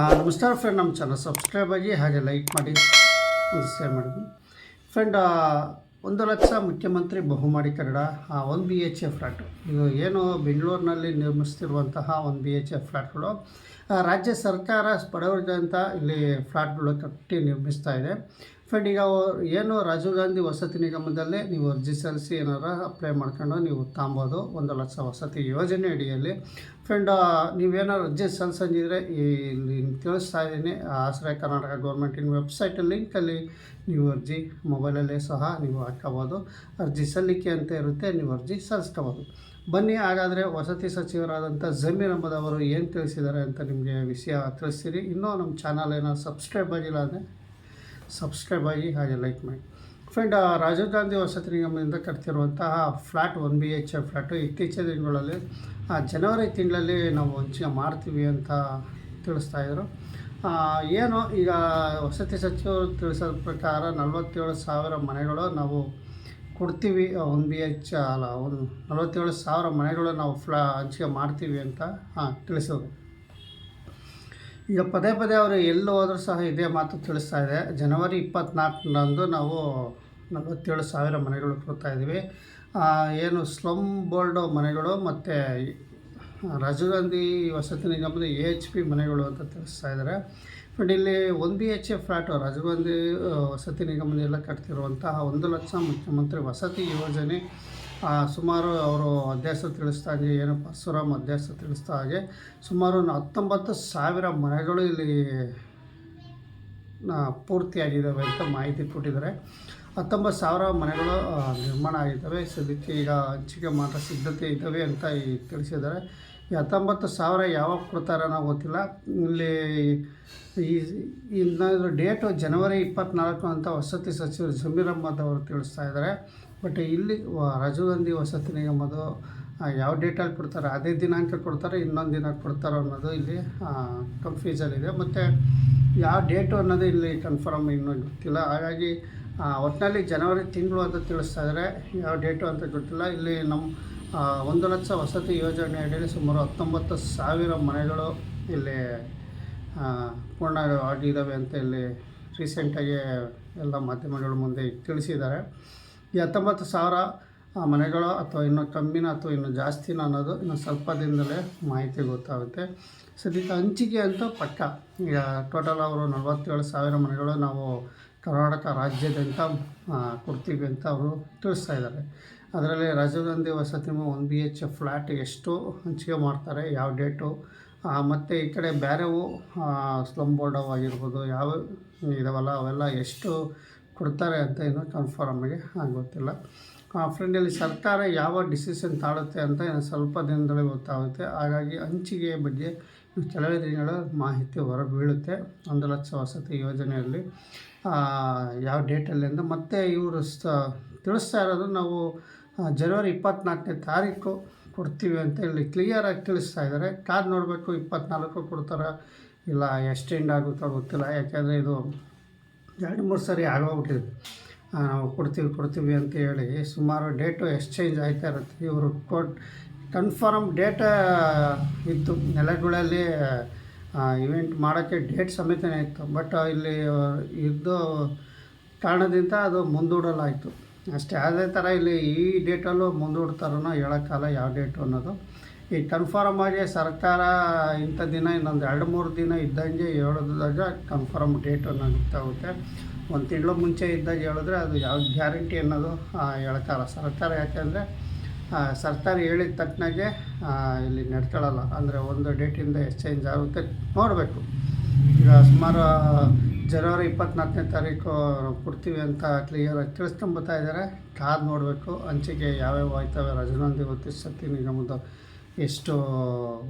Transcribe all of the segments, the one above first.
ನಮಸ್ಕಾರ ಫ್ರೆಂಡ್ ನಮ್ಮ channel subscribe ಆಗಿ ಹಾಗೆ ಲೈಕ್ ಮಾಡಿ, ಒಂದು ಶೇರ್ ಮಾಡಿದ್ವಿ. ಫ್ರೆಂಡ್ ಒಂದು ಲಕ್ಷ ಮುಖ್ಯಮಂತ್ರಿ ಬಹುಮಾಡಿ ಕನ್ನಡ ಒಂದು ಬಿ ಎಚ್ ಎ ಫ್ಲ್ಯಾಟು ಇದು ಏನು ಬೆಂಗಳೂರಿನಲ್ಲಿ ನಿರ್ಮಿಸ್ತಿರುವಂತಹ ಒಂದು ಬಿ ಎಚ್ ಎ ಫ್ಲ್ಯಾಟ್ಗಳು ರಾಜ್ಯ ಸರ್ಕಾರ ಬಡವರಿಗೆ ಇಲ್ಲಿ ಫ್ಲ್ಯಾಟ್ಗಳು ಕಟ್ಟಿ ನಿರ್ಮಿಸ್ತಾ ಇದೆ. ಫ್ರೆಂಡ್ ಈಗ ಏನು ರಾಜೀವ್ ಗಾಂಧಿ ವಸತಿ ನಿಗಮದಲ್ಲೇ ನೀವು ಅರ್ಜಿ ಸಲ್ಲಿಸಿ ಏನಾರ ಅಪ್ಲೈ ಮಾಡ್ಕೊಂಡು ನೀವು ತಾಂಬೋದು ಒಂದು ಲಕ್ಷ ವಸತಿ ಯೋಜನೆ ಅಡಿಯಲ್ಲಿ. ಫ್ರೆಂಡ್ ನೀವೇನಾರು ಅರ್ಜಿ ಸಲ್ಲಿಸಿದ್ರೆ ಈ ಇಲ್ಲಿ ತಿಳಿಸ್ತಾ ಇದ್ದೀನಿ. ಆಶ್ರಯ ಕರ್ನಾಟಕ ಗೌರ್ಮೆಂಟಿನ ವೆಬ್ಸೈಟ್ ಲಿಂಕಲ್ಲಿ ನೀವು ಅರ್ಜಿ ಮೊಬೈಲಲ್ಲೇ ಸಹ ನೀವು ಹಾಕ್ಕೋಬೋದು ಅರ್ಜಿ ಸಲ್ಲಿಕೆ ಅಂತ ಇರುತ್ತೆ, ನೀವು ಅರ್ಜಿ ಸಲ್ಲಿಸ್ಕೋಬೋದು ಬನ್ನಿ, ಹಾಗಾದರೆ ವಸತಿ ಸಚಿವರಾದಂಥ ಜಮೀರ್ ಅಹಮದ್ ಏನು ತಿಳಿಸಿದ್ದಾರೆ ಅಂತ ನಿಮಗೆ ವಿಷಯ ತಿಳಿಸ್ತೀರಿ. ಇನ್ನೂ ನಮ್ಮ ಚಾನಲ್ ಏನಾದ್ರು ಸಬ್ಸ್ಕ್ರೈಬ್ ಆಗಿಲ್ಲ ಅಂದರೆ ಸಬ್ಸ್ಕ್ರೈಬ್ ಆಗಿ ಹಾಗೆ ಲೈಕ್ ಮಾಡಿ. ಫ್ರೆಂಡ್ ರಾಜೀವ್ ಗಾಂಧಿ ವಸತಿ ನಿಗಮದಿಂದ ಕಟ್ತಿರುವಂತಹ flat one B H flat ಇತ್ತೀಚಿನ ದಿನಗಳಲ್ಲಿ ಜನವರಿ ತಿಂಗಳಲ್ಲಿ ನಾವು ಹಂಚಿಕೆ ಮಾಡ್ತೀವಿ ಅಂತ ತಿಳಿಸ್ತಾ ಇದ್ರು. ಏನು ಈಗ ವಸತಿ ಸಚಿವರು ತಿಳಿಸೋದ ಪ್ರಕಾರ ನಲವತ್ತೇಳು ಸಾವಿರ ಮನೆಗಳು ನಾವು ಕೊಡ್ತೀವಿ ಒನ್ ಬಿ ಎಚ್ ಅಲ್ಲ, ಒಂದು ನಲವತ್ತೇಳು ಸಾವಿರ ಮನೆಗಳು ನಾವು ಫ್ಲಾ ಹಂಚಿಕೆ ಮಾಡ್ತೀವಿ ಅಂತ ಹಾಂ ತಿಳಿಸೋದು ಈಗ ಪದೇ ಪದೇ ಅವರು ಎಲ್ಲಿ ಹೋದರೂ ಸಹ ಇದೇ ಮಾತು ತಿಳಿಸ್ತಾ ಇದೆ. ಜನವರಿ ಇಪ್ಪತ್ನಾಲ್ಕರಂದು ನಾವು ನಲವತ್ತೇಳು ಸಾವಿರ ಮನೆಗಳು ಕೊಡ್ತಾ ಇದ್ದೀವಿ. ಏನು ಸ್ಲಮ್ ಬೋಲ್ಡ್ ಮನೆಗಳು ಮತ್ತು ರಾಜೀವ್ ಗಾಂಧಿ ವಸತಿ ನಿಗಮದ ಎ ಎಚ್ ಪಿ ಮನೆಗಳು ಅಂತ ತಿಳಿಸ್ತಾ ಇದ್ದಾರೆ. ಬಟ್ ಇಲ್ಲಿ one B H A flat Rajiv Gandhi ವಸತಿ ನಿಗಮದೆಲ್ಲ ಕಟ್ತಿರುವಂತಹ ಒಂದು ಲಕ್ಷ ಮುಖ್ಯಮಂತ್ರಿ ವಸತಿ ಯೋಜನೆ ಸುಮಾರು ಅವರು ಅಧ್ಯಕ್ಷ ತಿಳಿಸ್ತಾ ಹಾಗೆ ಏನು ಪರಶುರಾಮ್ ಅಧ್ಯಕ್ಷ ತಿಳಿಸ್ತಾ ಹಾಗೆ, ಸುಮಾರು ಹತ್ತೊಂಬತ್ತು ಸಾವಿರ ಮನೆಗಳು ಇಲ್ಲಿ ಪೂರ್ತಿಯಾಗಿದ್ದಾವೆ ಅಂತ ಮಾಹಿತಿ ಕೊಟ್ಟಿದ್ದಾರೆ. ಹತ್ತೊಂಬತ್ತು ಸಾವಿರ ಮನೆಗಳು ನಿರ್ಮಾಣ ಆಗಿದ್ದಾವೆ. ಸದ್ಯಕ್ಕೆ ಈಗ ಹಂಚಿಕೆ ಮಾತ್ರ ಸಿದ್ಧತೆ ಇದ್ದಾವೆ ಅಂತ ಈ ತಿಳಿಸಿದ್ದಾರೆ. ಈ ಹತ್ತೊಂಬತ್ತು ಸಾವಿರ ಯಾವಾಗ ಕೊಡ್ತಾರೆ ಅನ್ನೋ ಗೊತ್ತಿಲ್ಲ. ಇಲ್ಲಿ ಈ ಡೇಟು ಜನವರಿ ಇಪ್ಪತ್ತ್ನಾಲ್ಕು ಅಂತ ವಸತಿ ಸಚಿವರು ಜಮೀರ್ ಅಹ್ಮದ್ ಅವರು ತಿಳಿಸ್ತಾ ಇದ್ದಾರೆ. ಬಟ್ ಇಲ್ಲಿ ರಾಜೀವ್ ಗಾಂಧಿ ವಸತಿ ನಿಗಮದು ಯಾವ ಡೇಟಲ್ಲಿ ಕೊಡ್ತಾರೆ, ಅದೇ ದಿನಾಂಕ ಕೊಡ್ತಾರೆ, ಇನ್ನೊಂದು ದಿನ ಕೊಡ್ತಾರೆ ಅನ್ನೋದು ಇಲ್ಲಿ ಕನ್ಫ್ಯೂಸಲ್ಲಿದೆ ಮತ್ತು ಯಾವ ಡೇಟು ಅನ್ನೋದು ಇಲ್ಲಿ ಕನ್ಫರ್ಮ್ ಇನ್ನೂ ಗೊತ್ತಿಲ್ಲ. ಹಾಗಾಗಿ ಒಟ್ಟಿನಲ್ಲಿ ಜನವರಿ ತಿಂಗಳು ಅಂತ ತಿಳಿಸ್ತಾ ಇದ್ದಾರೆ ಯಾವ ಡೇಟು ಅಂತ ಗೊತ್ತಿಲ್ಲ. ಇಲ್ಲಿ ನಮ್ಮ ಒಂದು ಲಕ್ಷ ವಸತಿ ಯೋಜನೆ ಅಡಿಯಲ್ಲಿ ಸುಮಾರು ಹತ್ತೊಂಬತ್ತು ಸಾವಿರ ಮನೆಗಳು ಇಲ್ಲಿ ಪೂರ್ಣ ಆಗಿದ್ದಾವೆ ಅಂತ ಇಲ್ಲಿ ರೀಸೆಂಟಾಗಿ ಎಲ್ಲ ಮಾಧ್ಯಮಗಳ ಮುಂದೆ ತಿಳಿಸಿದ್ದಾರೆ. ಈ ಹತ್ತೊಂಬತ್ತು ಸಾವಿರ ಮನೆಗಳು ಅಥವಾ ಇನ್ನೂ ಕಮ್ಮಿನ ಅಥವಾ ಇನ್ನೂ ಜಾಸ್ತಿನ ಅನ್ನೋದು ಇನ್ನು ಸ್ವಲ್ಪ ದಿನದಲ್ಲೇ ಮಾಹಿತಿ ಗೊತ್ತಾಗುತ್ತೆ. ಸದ್ಯಕ್ಕೆ ಹಂಚಿಕೆ ಅಂತ ಪಕ್ಕ. ಈಗ ಟೋಟಲ್ ಅವರು ನಲವತ್ತೇಳು ಸಾವಿರ ಮನೆಗಳು ನಾವು ಕರ್ನಾಟಕ ರಾಜ್ಯಾದ್ಯಂತ ಕೊಡ್ತೀವಿ ಅಂತ ಅವರು ತಿಳಿಸ್ತಾ ಇದ್ದಾರೆ. ಅದರಲ್ಲಿ ರಾಜೀವ್ ಗಾಂಧಿ ವಸತಿ ಒನ್ ಬಿ ಎಚ್ ಫ್ಲ್ಯಾಟ್ ಎಷ್ಟು ಹಂಚಿಕೆ ಮಾಡ್ತಾರೆ, ಯಾವ ಡೇಟು ಮತ್ತು ಈ ಕಡೆ ಬೇರೆವು ಸ್ಲಮ್ ಬೋರ್ಡವ್ ಆಗಿರ್ಬೋದು, ಯಾವ ಇದಾವಲ್ಲ ಅವೆಲ್ಲ ಎಷ್ಟು ಕೊಡ್ತಾರೆ ಅಂತ ಏನು ಕನ್ಫರ್ಮಾಗಿ ಗೊತ್ತಿಲ್ಲ. ಫ್ರೆಂಡ್ ಇಲ್ಲಿ ಸರ್ಕಾರ ಯಾವ ಡಿಸಿಷನ್ ತಾಳುತ್ತೆ ಅಂತ ಸ್ವಲ್ಪ ದಿನದಲ್ಲಿ ಗೊತ್ತಾಗುತ್ತೆ. ಹಾಗಾಗಿ ಹಂಚಿಕೆ ಬಗ್ಗೆ ಕೆಲವೇ ದಿನಗಳ ಮಾಹಿತಿ ಹೊರಬೀಳುತ್ತೆ ಒಂದು ಲಕ್ಷ ವಸತಿ ಯೋಜನೆಯಲ್ಲಿ ಯಾವ ಡೇಟಲ್ಲಿ ಅಂತ. ಮತ್ತು ಇವರು ಸ, ತಿಳಿಸ್ತಾ ಇರೋದು ನಾವು ಜನವರಿ ಇಪ್ಪತ್ನಾಲ್ಕನೇ ತಾರೀಕು ಕೊಡ್ತೀವಿ ಅಂತ ಹೇಳಿ ಕ್ಲಿಯರಾಗಿ ತಿಳಿಸ್ತಾ ಇದ್ದಾರೆ. ಕಾದು ನೋಡಬೇಕು, ಇಪ್ಪತ್ನಾಲ್ಕು ಕೊಡ್ತಾರ? ಇಲ್ಲ ಎಕ್ಸ್ಟೆಂಡ್ ಆಗುತ್ತೋ ಗೊತ್ತಿಲ್ಲ. ಯಾಕೆಂದರೆ ಇದು ಎರಡು, ಮೂರು ಸಾರಿ ಆಗೋಗ್ಬಿಟ್ಟಿದೆ. ನಾವು ಕೊಡ್ತೀವಿ ಕೊಡ್ತೀವಿ ಅಂತ ಹೇಳಿ ಸುಮಾರು ಡೇಟು ಎಕ್ಸ್ಚೇಂಜ್ ಆಯ್ತಾ ಇರುತ್ತೆ. ಇವರು ಕೊಟ್ ಕನ್ಫರ್ಮ್ ಡೇಟ ಇತ್ತು. ನೆಲಗಳಲ್ಲಿ ಇವೆಂಟ್ ಮಾಡೋಕ್ಕೆ ಡೇಟ್ ಸಮೇತನೇ ಇತ್ತು. ಬಟ್, ಇಲ್ಲಿ ಇದ್ದು ಕಾರಣದಿಂದ ಅದು ಮುಂದೂಡಲಾಯಿತು. ಅಷ್ಟೇ. ಅದೇ ಥರ ಇಲ್ಲಿ ಈ ಡೇಟಲ್ಲೂ ಮುಂದೂಡ್ತಾರೋ ಹೇಳೋಕ್ಕಲ್ಲ ಯಾವ ಡೇಟು ಅನ್ನೋದು. ಈ ಕನ್ಫರ್ಮ್ ಆಗಿ ಸರ್ಕಾರ ಇಂಥ ದಿನ ಇನ್ನೊಂದು ಎರಡು ಮೂರು ದಿನ ಇದ್ದಂಗೆ ಹೇಳಿದಾಗ ಕನ್ಫರ್ಮ್ ಡೇಟ್ ಅನ್ನೋದು ಗೊತ್ತಾಗುತ್ತೆ ಒಂದು ತಿಂಗಳು ಮುಂಚೆ ಇದ್ದಾಗ ಹೇಳಿದ್ರೆ ಅದು ಯಾವ ಗ್ಯಾರಂಟಿ ಅನ್ನೋದು ಆ, ಸರ್ಕಾರ ಯಾಕೆಂದರೆ ಸರ್ಕಾರ ಹೇಳಿದ ತಕ್ಕನಾಗೆ ಇಲ್ಲಿ ನಡ್ಕೊಳ್ಳಲ್ಲ. ಅಂದರೆ ಒಂದು ಡೇಟಿಂದ ಎಕ್ಸ್ಚೇಂಜ್ ಆಗುತ್ತೆ. ನೋಡಬೇಕು. ಈಗ ಸುಮಾರು ಜನವರಿ ಇಪ್ಪತ್ನಾಲ್ಕನೇ ತಾರೀಕು ಕೊಡ್ತೀವಿ ಅಂತ ಕ್ಲಿಯರಾಗಿ ತಿಳಿಸ್ಕೊಂಬತ್ತಾ ಇದ್ದಾರೆ. ಕಾದು ನೋಡಬೇಕು. ಹಂಚಿಕೆ ಯಾವ್ಯಾವ ಆಯ್ತವೆ ರಜನಂದಿ ಗೊತ್ತಿಸ್ತೀನಿ ಶಕ್ತಿ ನಿಗಮದ ಎಷ್ಟು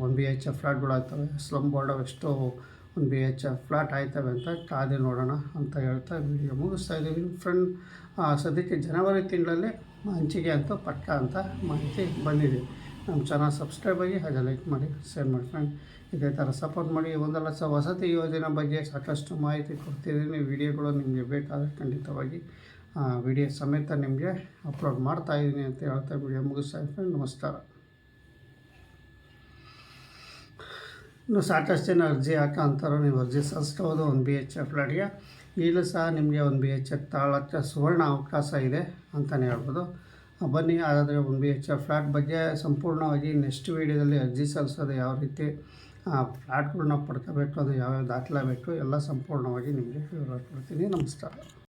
ಒನ್ ಬಿ ಎಚ್ ಎಫ್ ಫ್ಲ್ಯಾಟ್ಗಳು ಆಗ್ತವೆ, ಸ್ಲಮ್ ಬೋರ್ಡ್ ಎಷ್ಟು ಒನ್ ಬಿ ಎಚ್ ಫ್ಲ್ಯಾಟ್ ಆಯ್ತವೆ ಅಂತ ಕಾದು ನೋಡೋಣ ಅಂತ ಹೇಳ್ತಾ ವಿಡಿಯೋ ಮುಗಿಸ್ತಾ ಇದ್ದೀವಿ. ಫ್ರೆಂಡ್ ಸದ್ಯಕ್ಕೆ ಜನವರಿ ತಿಂಗಳಲ್ಲಿ ಹಂಚಿಕೆ ಅಂತ ಪಕ್ಕ ಅಂತ ಮಾಹಿತಿ ಬಂದಿದೆ. ನಮ್ಮ ಚಾನಲ್ ಸಬ್ಸ್ಕ್ರೈಬ್ ಆಗಿ ಹಾಗೆ ಲೈಕ್ ಮಾಡಿ, ಶೇರ್ ಮಾಡಿ ಫ್ರೆಂಡ್. ಇದೇ ಥರ ಸಪೋರ್ಟ್ ಮಾಡಿ. ಒಂದು ಲಕ್ಷ ವಸತಿ ಯೋಜನೆ ಬಗ್ಗೆ ಸಾಕಷ್ಟು ಮಾಹಿತಿ ಕೊಡ್ತಿದ್ದೀನಿ. ವಿಡಿಯೋಗಳು ನಿಮಗೆ ಬೇಕಾದರೆ ಖಂಡಿತವಾಗಿ ವಿಡಿಯೋ ಸಮೇತ ನಿಮಗೆ ಅಪ್ಲೋಡ್ ಮಾಡ್ತಾ ಇದ್ದೀನಿ ಅಂತ ಹೇಳ್ತಾ ವಿಡಿಯೋ ಮುಗಿಸ್ತಾ ಫ್ರೆಂಡ್ ನಮಸ್ಕಾರ. ಇನ್ನು ಸಾಕಷ್ಟು ಜನ ಅರ್ಜಿ ಹಾಕೋ ಅಂತಾರೆ ನೀವು ಅರ್ಜಿ ಸಲ್ಲಿಸ್ಬೋದು, ಒಂದು ಬಿ ಎಚ್ ಎಫ್ ಫ್ಲಾಟ್ಗೆ ಈಗಲೂ ಸಹ ನಿಮಗೆ ಒಂದು ಬಿ ಎಚ್ ಎಫ್ ತಾಳಕ್ಕೆ ಸುವರ್ಣ ಅವಕಾಶ ಇದೆ ಅಂತಲೇ ಹೇಳ್ಬೋದು. ಬನ್ನಿ, ಹಾಗಾದರೆ ಒಂದು ಬಿ ಎಚ್ ಎಫ್ ಫ್ಲ್ಯಾಟ್ ಬಗ್ಗೆ ಸಂಪೂರ್ಣವಾಗಿ ನೆಕ್ಸ್ಟ್ ವೀಡಿಯೋದಲ್ಲಿ ಅರ್ಜಿ ಸಲ್ಲಿಸೋದು ಯಾವ ರೀತಿ ಫ್ಲ್ಯಾಟ್ಗಳನ್ನ ಪಡ್ಕೋಬೇಕು, ಅದು ಯಾವ್ಯಾವ ದಾಖಲಾಗಬೇಕು ಬೇಕು ಎಲ್ಲ ಸಂಪೂರ್ಣವಾಗಿ ನಿಮಗೆ ವಿವರ ಕೊಡ್ತೀನಿ. ನಮಸ್ಕಾರ.